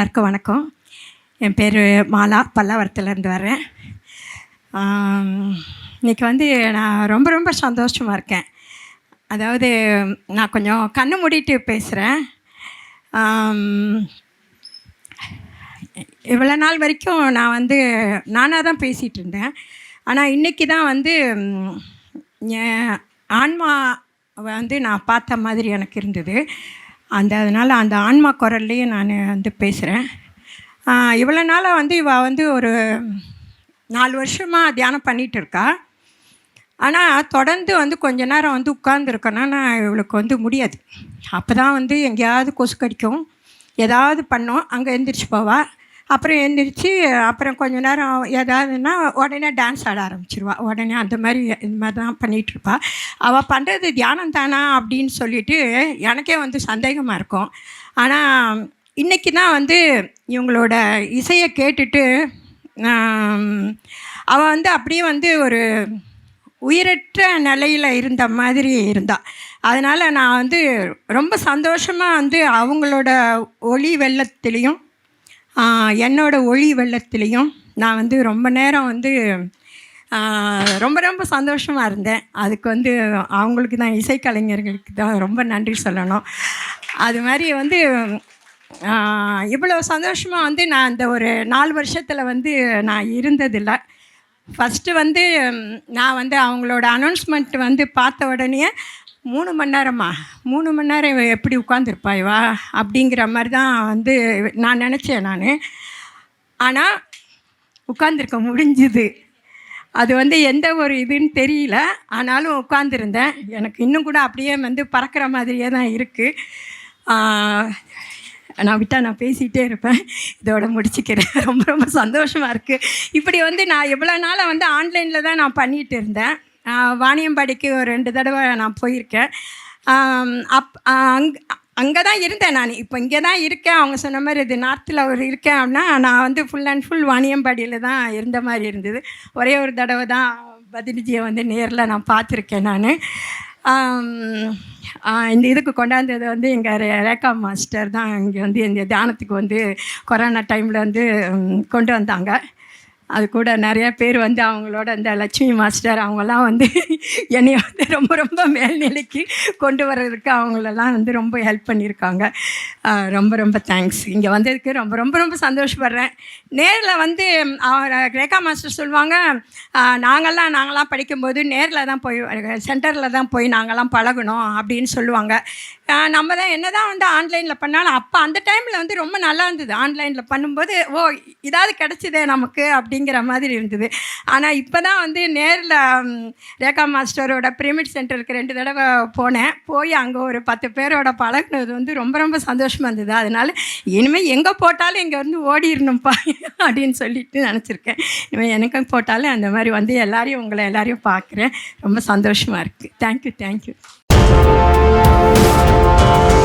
எல்லாருக்கும் வணக்கம். என் பேர் மாலா பல்லாவரத்துலேருந்து வரேன் இன்றைக்கி இன்னைக்கு வந்து நான் ரொம்ப ரொம்ப சந்தோஷமாக இருக்கேன். அதாவது நான் கொஞ்சம் கண்ணு மூடிட்டு பேசுகிறேன் இவ்வளோ நாள் வரைக்கும் நான் வந்து நானாக தான் பேசிகிட்டு இருந்தேன். ஆனால் இன்றைக்கி தான் வந்து என் ஆன்மா வந்து நான் பார்த்த மாதிரி எனக்கு இருந்தது. அந்த அதனால் அந்த ஆன்மா குரல்லையே நான் வந்து பேசுகிறேன் இவ்வளோ நாளாக வந்து இவள் வந்து ஒரு நாலு வருஷமாக தியானம் பண்ணிகிட்டு இருக்கா. ஆனால் தொடர்ந்து வந்து கொஞ்ச நேரம் வந்து உட்கார்ந்துருக்கேன்னா நான் இவளுக்கு வந்து முடியாது. அப்போ தான் வந்து எங்கேயாவது கொசு கடிக்கும். ஏதாவது பண்ணோம். அங்கே எந்திரிச்சு போவா. அப்புறம் எழுந்திரிச்சு அப்புறம் கொஞ்ச நேரம் ஏதாவதுன்னா உடனே டான்ஸ் ஆட ஆரம்பிச்சிருவா. உடனே அந்த மாதிரி இந்த மாதிரி தான் பண்ணிகிட்ருப்பாள் அவள் பண்ணுறது தியானம் தானா அப்படின்னு சொல்லிட்டு எனக்கே வந்து சந்தேகமாக இருக்கும். ஆனால் இன்றைக்கி தான் வந்து இவங்களோட இசையை கேட்டுட்டு அவள் வந்து அப்படியே வந்து ஒரு உயிரற்ற நிலையில் இருந்த மாதிரி இருந்தாள் அதனால் நான் வந்து ரொம்ப சந்தோஷமாக வந்து அவங்களோட ஒளி வெள்ளத்துலேயும் என்னோடய ஒளி வெள்ளத்துலேயும் நான் வந்து ரொம்ப நேரம் வந்து ரொம்ப ரொம்ப சந்தோஷமாக இருந்தேன். அதுக்கு வந்து அவங்களுக்கு தான் இசைக்கலைஞர்களுக்கு தான் ரொம்ப நன்றி சொல்லணும். அது மாதிரி வந்து இவ்வளோ சந்தோஷமாக வந்து நான் இந்த ஒரு நாலு வருஷத்தில் வந்து நான் இருந்ததில்லை. ஃபஸ்ட்டு வந்து நான் வந்து அவங்களோட அனௌன்ஸ்மெண்ட் வந்து பார்த்த உடனே மூணு மணி நேரமா? மூணு மணி நேரம் எப்படி உட்காந்துருப்பா இவா? அப்படிங்கிற மாதிரி தான் வந்து நான் நினச்சேன் நான். ஆனால் உட்காந்துருக்க முடிஞ்சுது. அது வந்து எந்த ஒரு இதுன்னு தெரியல. ஆனாலும் உட்காந்துருந்தேன் எனக்கு இன்னும் கூட அப்படியே வந்து பறக்கிற மாதிரியே தான் இருக்குது நான் விட்டால் நான் பேசிகிட்டே இருப்பேன். இதோட முடிச்சுக்கிறேன். ரொம்ப ரொம்ப சந்தோஷமாக இருக்குது இப்படி வந்து நான் எவ்வளோ நாளாக வந்து ஆன்லைனில் தான் நான் பண்ணிகிட்டு இருந்தேன். வாணியம்பாடிக்கு ஒரு ரெண்டு தடவை நான் போயிருக்கேன். அப் அங் அங்கே தான் இருந்தேன் நான். இப்போ இங்கே தான் இருக்கேன். அவங்க சொன்ன மாதிரி இது நார்த்தில் ஒரு இருக்கேன் அப்படின்னா நான் வந்து ஃபுல் அண்ட் ஃபுல் வாணியம்பாடியில் தான் இருந்த மாதிரி இருந்தது. ஒரே ஒரு தடவை தான் பதினிஜியை வந்து நேரில் நான் பார்த்துருக்கேன் நான். இந்த இதுக்கு கொண்டாந்தது வந்து எங்கள் ரேகா மாஸ்டர் தான் இங்கே வந்து இந்த தியானத்துக்கு வந்து கொரோனா டைமில் வந்து கொண்டு வந்தாங்க. அது கூட நிறைய பேர் வந்து அவங்களோட இந்த லட்சுமி மாஸ்டர் அவங்கெல்லாம் வந்து என்னை வந்து ரொம்ப ரொம்ப மேல்நிலைக்கு கொண்டு வர்றதுக்கு அவங்களெல்லாம் வந்து ரொம்ப ஹெல்ப் பண்ணியிருக்காங்க. ரொம்ப ரொம்ப தேங்க்ஸ் இங்கே வந்ததுக்கு ரொம்ப ரொம்ப ரொம்ப சந்தோஷப்படுறேன். நேரில் வந்து அவர் ரேகா மாஸ்டர் சொல்லுவாங்க நாங்கள்லாம் நாங்களாம் படிக்கும்போது நேரில் தான் போய் சென்டரில் தான் போய் நாங்கள்லாம் பழகணும் அப்படின்னு சொல்லுவாங்க. நம்ம தான் என்ன தான் வந்து ஆன்லைனில் பண்ணாலும் அப்போ அந்த டைமில் வந்து ரொம்ப நல்லா இருந்தது. ஆன்லைனில் பண்ணும்போது ஓ இதாவது கிடச்சிதே நமக்கு அப்படிங்கிற மாதிரி இருந்தது. ஆனால் இப்போ தான் வந்து நேரில் ரேகா மாஸ்டரோட பிரமிட் சென்டருக்கு ரெண்டு தடவை போனேன். போய் அங்கே ஒரு பத்து பேரோட பழகினது வந்து ரொம்ப ரொம்ப சந்தோஷமாக இருந்தது. அதனால் இனிமேல் எங்கே போட்டாலும் இங்கே வந்து ஓடிடணும்ப்பா அப்படின்னு சொல்லிட்டு நினச்சிருக்கேன். இனிமேல் எனக்கும் போட்டாலும் அந்த மாதிரி வந்து எல்லாரையும் உங்களை எல்லாரையும் பார்க்குறேன். ரொம்ப சந்தோஷமாக இருக்குது தேங்க்யூ தேங்க்யூ Bye.